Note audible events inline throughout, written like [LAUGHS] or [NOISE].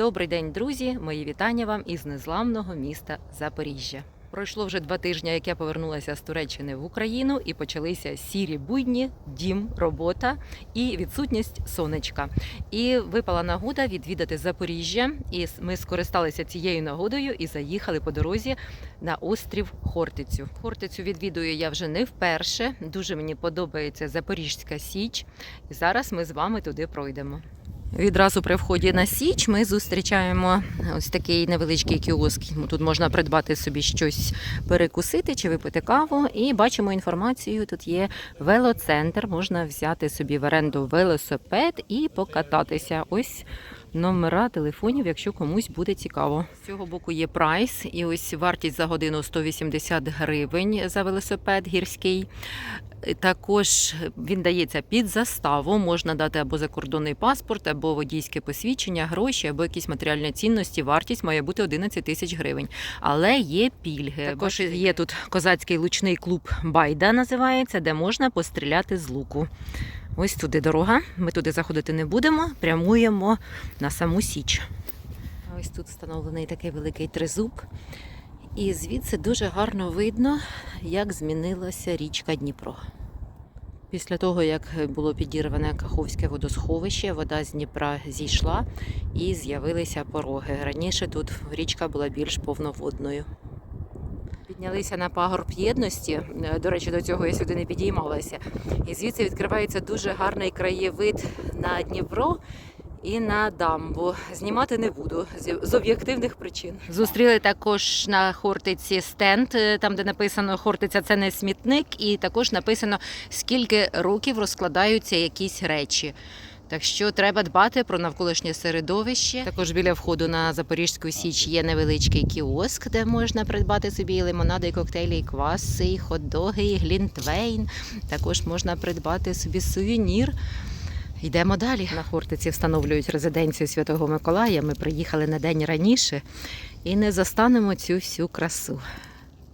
Добрий день, друзі! Мої вітання вам із незламного міста Запоріжжя. Пройшло вже два тижні, як я повернулася з Туреччини в Україну, і почалися сірі будні, дім, робота і відсутність сонечка. І випала нагода відвідати Запоріжжя. І ми скористалися цією нагодою і заїхали по дорозі на острів Хортицю. Хортицю відвідую я вже не вперше. Дуже мені подобається Запорізька Січ. І зараз ми з вами туди пройдемо. Відразу при вході на Січ ми зустрічаємо ось такий невеличкий кіоск. Тут можна придбати собі щось перекусити чи випити каву. І бачимо інформацію. Тут є велоцентр. Можна взяти собі в оренду велосипед і покататися. Ось номера телефонів, якщо комусь буде цікаво. З цього боку є прайс, і ось вартість за годину 180 гривень за велосипед гірський. Також він дається під заставу. Можна дати або закордонний паспорт, або водійське посвідчення, гроші, або якісь матеріальні цінності. Вартість має бути 11 тисяч гривень. Але є пільги. Також є тут козацький лучний клуб Байда, називається, де можна постріляти з луку. Ось туди дорога. Ми туди заходити не будемо, прямуємо на саму Січ. Ось тут встановлений такий великий тризуб. І звідси дуже гарно видно, як змінилася річка Дніпро. Після того, як було підірване Каховське водосховище, вода з Дніпра зійшла і з'явилися пороги. Раніше тут річка була більш повноводною. Піднялися на пагорб єдності. Е, До речі, до цього я сюди не підіймалася. І звідси відкривається дуже гарний краєвид на Дніпро і на дамбу. Знімати не буду з- об'єктивних причин. Зустріли також на Хортиці стенд, е, там де написано Хортиця це не смітник, і також написано скільки років розкладаються якісь речі. Так що треба дбати про навколишнє середовище. Також біля входу на Запорізьку Січ є невеличкий кіоск, де можна придбати собі і лимонади, і коктейлі, і кваси, і хот-доги, і глінтвейн. Також можна придбати собі сувенір. Йдемо далі. На Хортиці встановлюють резиденцію Святого Миколая. Ми приїхали на день раніше і не застанемо цю всю красу.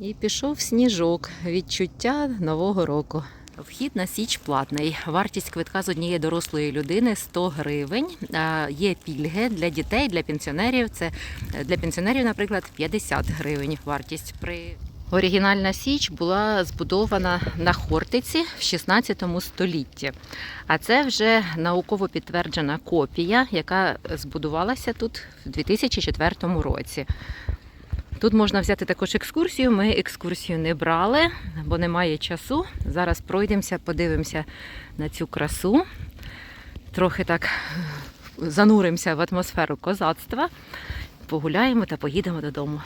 І пішов сніжок. Відчуття нового року. Вхід на січ платний. Вартість квитка з однієї дорослої людини 100 гривень. Є пільги для дітей, для пенсіонерів. Це е, для пенсіонерів, наприклад, 50 гривень вартість. При оригінальна січ була збудована на Хортиці в 16 столітті. А це вже науково підтверджена копія, яка збудувалася тут в 2004 році. Тут можна взяти також екскурсію. Ми екскурсію не брали, бо немає часу. Зараз пройдемося, подивимося на цю красу. Трохи так зануримося в атмосферу козацтва, погуляємо та поїдемо додому.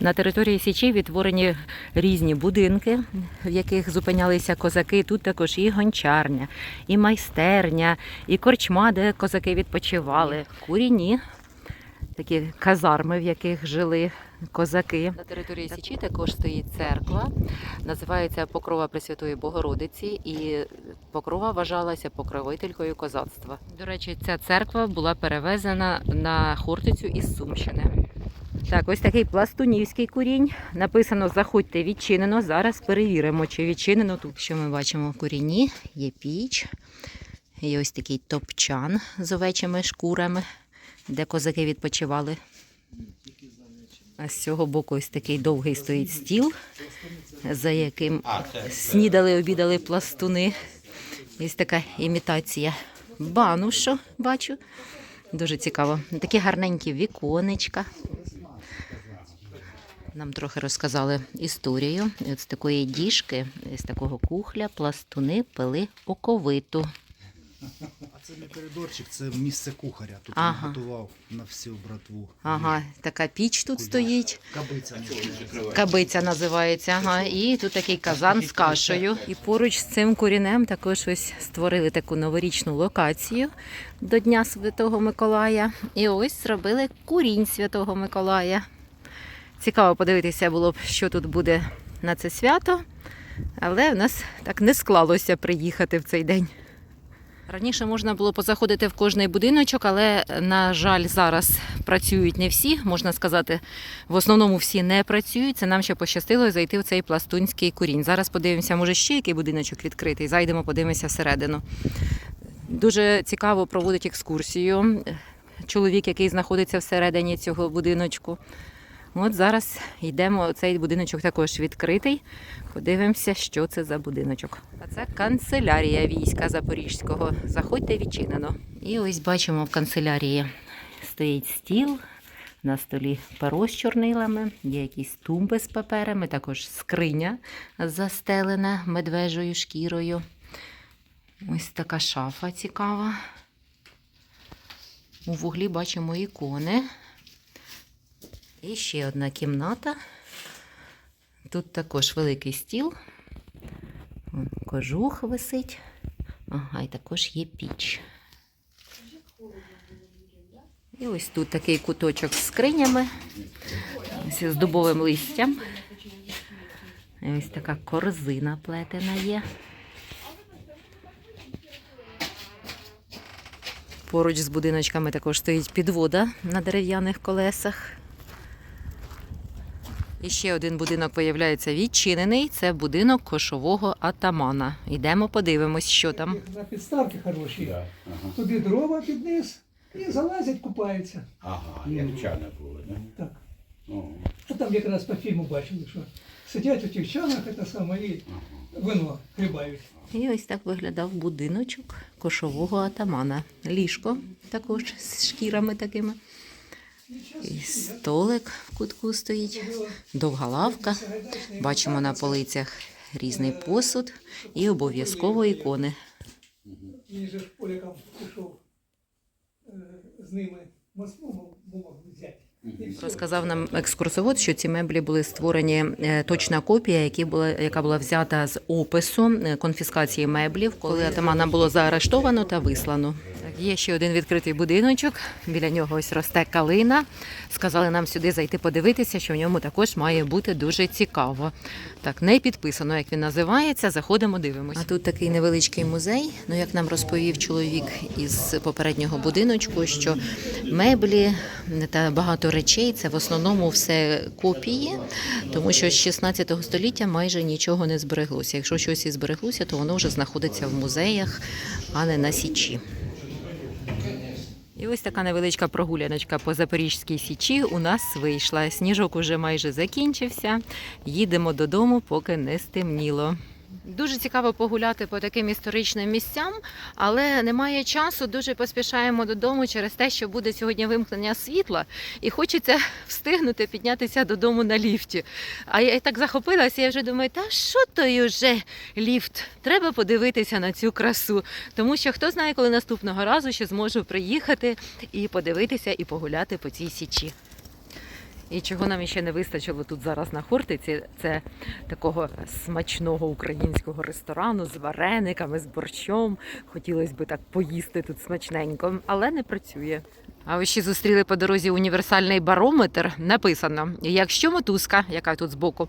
На території Січі відтворені різні будинки, в яких зупинялися козаки. Тут також і гончарня, і майстерня, і корчма, де козаки відпочивали, куріні, такі казарми, в яких жили козаки. На території Січі також стоїть церква, називається Покрова Пресвятої Богородиці, і Покрова вважалася покровителькою козацтва. До речі, ця церква була перевезена на Хортицю із Сумщини. Так, ось такий пластунівський курінь. Написано Заходьте відчинено. Зараз перевіримо, чи відчинено тут. Що ми бачимо в куріні? Є піч, є ось такий топчан з овечими шкурами, де козаки відпочивали. А з цього боку ось такий довгий стоїть стіл, за яким снідали, обідали пластуни. Ось така імітація банушу, бачу. Дуже цікаво. Такі гарненькі віконечка. Нам трохи розказали історію. З такої діжки, з такого кухля, пластуни пили оковиту. Це не коридорчик, це місце кухаря. Тут Ага. він готував на всю братву. Ага, така піч тут стоїть. Кабиця називається. Кабиця називається. Ага, і тут такий казан з кашею. І поруч з цим курінем також ось створили таку новорічну локацію до Дня Святого Миколая. І ось зробили курінь Святого Миколая. Цікаво подивитися було б, що тут буде на це свято, але в нас так не склалося приїхати в цей день. Раніше можна було позаходити в кожний будиночок, але, на жаль, зараз працюють не всі. Можна сказати, в основному всі не працюють. Це нам ще пощастило зайти в цей пластунський курінь. Зараз подивимося, може ще який будиночок відкритий. Зайдемо, подивимося всередину. Дуже цікаво проводить екскурсію. чоловік, який знаходиться всередині цього будиночку. От зараз йдемо. Цей будиночок також відкритий. Подивимося, що це за будиночок. А це канцелярія війська Запорізького. Заходьте відчинено. І ось бачимо в канцелярії стоїть стіл. На столі перо з чорнилами, є якісь тумби з паперами, також скриня застелена медвежою шкірою. Ось така шафа цікава. У вуглі бачимо ікони. І ще одна кімната. Тут також великий стіл. Кожух висить. Ага, і також є піч. І ось тут такий куточок з скринями, з дубовим листям. І ось така корзина плетена є. Поруч з будиночками також стоїть підвода на дерев'яних колесах. І ще один будинок виявляється відчинений. Це будинок кошового атамана. Йдемо, подивимось, що там. На підставки хороші. Да. Ага. Туди дрова під низ і залазять, купаються. Ага, як чана було, да? Так. О, А там якраз по фільму бачили, що сидять у тих чанах, це саме, і вино хлібають. І ось так виглядав будиночок кошового атамана. Ліжко також з шкірами такими. І столик в кутку стоїть, довга лавка. Бачимо на полицях різний посуд і обов'язково ікони. Він же ж полякам пішов е, з ними Москву взяти. Розказав нам екскурсовод, що ці меблі були створені е, точна копія, які була, яка була взята з опису е, конфіскації меблів, коли атамана було заарештовано та вислано. Так, є ще один відкритий будиночок. Біля нього ось росте калина. Сказали нам сюди зайти подивитися, що в ньому також має бути дуже цікаво. Так, не підписано, як він називається. Заходимо, дивимося. А тут такий невеличкий музей. Ну, як нам розповів чоловік із попереднього будиночку, що меблі та багато речей це в основному все копії, тому що з 16 століття майже нічого не збереглося. Якщо щось і збереглося, то воно вже знаходиться в музеях, а не на січі. І ось така невеличка прогуляночка по Запорізькій січі у нас вийшла. Сніжок уже майже закінчився. Їдемо додому, поки не стемніло. Дуже цікаво погуляти по таким історичним місцям, але немає часу. Дуже поспішаємо додому через те, що буде сьогодні вимкнення світла, і хочеться [LAUGHS] встигнути піднятися додому на ліфті. А я так захопилася, я вже думаю, та що той уже ліфт? Треба подивитися на цю красу. Тому що хто знає, коли наступного разу ще зможу приїхати і подивитися і погуляти по цій січі. І чого нам ще не вистачило тут зараз на Хортиці, це такого смачного українського ресторану з варениками, з борщом. Хотілося б так поїсти тут смачненько, але не працює. А ви ще зустріли по дорозі універсальний барометр. Написано: якщо мотузка, яка тут збоку,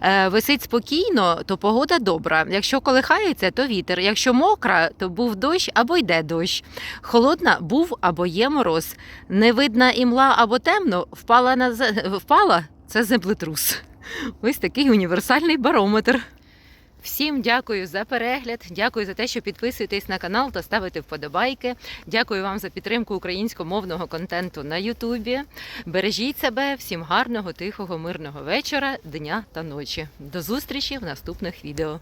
е, висить спокійно, то погода добра. Якщо колихається, то вітер. Якщо мокра, то був дощ або йде дощ. Холодна був або є мороз. Не видна імла або темно, впала на впала це землетрус. Ось такий універсальний барометр. Всім дякую за перегляд. Дякую за те, що підписуєтесь на канал та ставите вподобайки. Дякую вам за підтримку українськомовного контенту на Ютубі. Бережіть себе, всім гарного, тихого, мирного вечора, дня та ночі. До зустрічі в наступних відео.